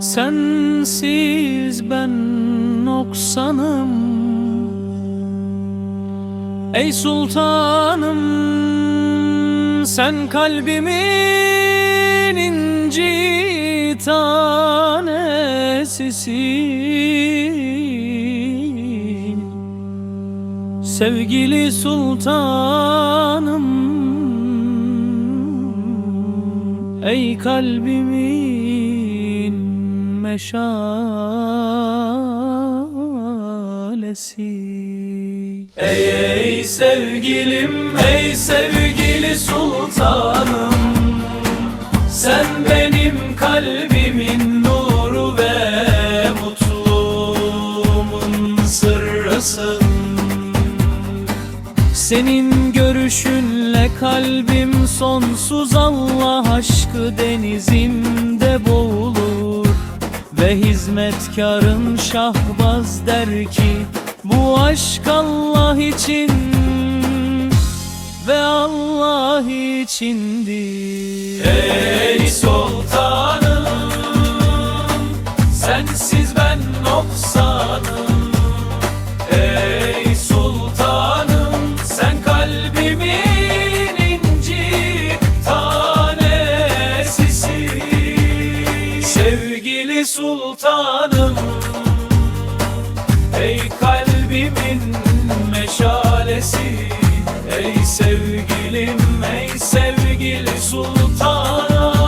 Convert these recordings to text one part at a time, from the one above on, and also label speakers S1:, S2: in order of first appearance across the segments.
S1: Sensiz ben noksanım. Ey sultanım sen kalbimin inci tanesisin. Sevgili sultanım Ey kalbimin meşalesi. Ey ey sevgilim ey sevgili sultanım. Sen benim kalbimin nuru ve mutluluğumun sırrısın. Senin görüşünle kalbim sonsuz Allah aşkı denizinde boğulur Ve hizmetkarın şahbaz der ki Bu aşk Allah için ve Allah içindir. Ey Sevgili sultanım. Ey kalbimin meşalesi Ey sevgilim ey sevgili sultanım.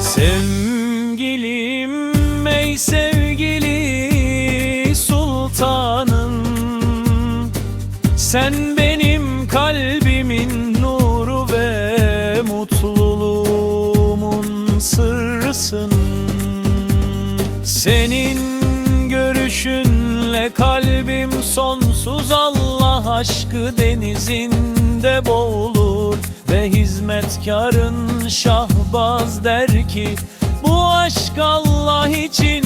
S1: Sevgilim ey sevgili sultanım. Sen kalbimin nuru ve mutluluğumun sırrısın. Senin görüşünle kalbim sonsuz Allah aşkı denizinde boğulur Ve hizmetkarın şahbaz der ki Bu aşk Allah için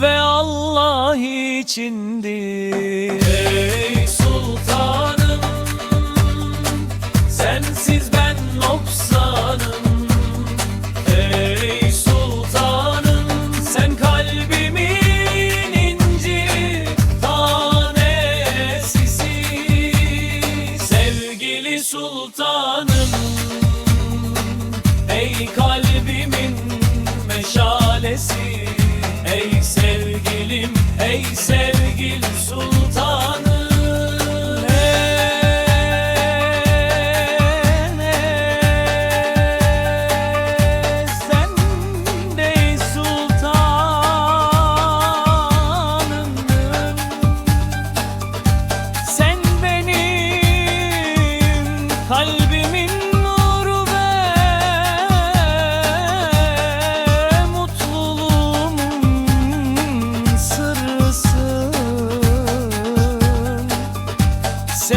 S1: ve Allah içindir kalbimin meşalesi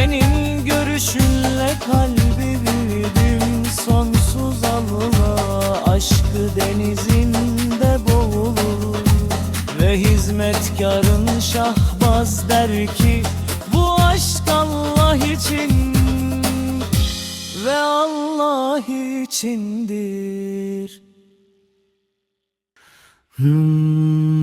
S1: Senin görüşünle kalbi büyüdüm. Sonsuz Allah Aşkı denizinde boğulur. Ve hizmetkarın şahbaz der ki Bu aşk Allah için ve Allah içindir. Hmm.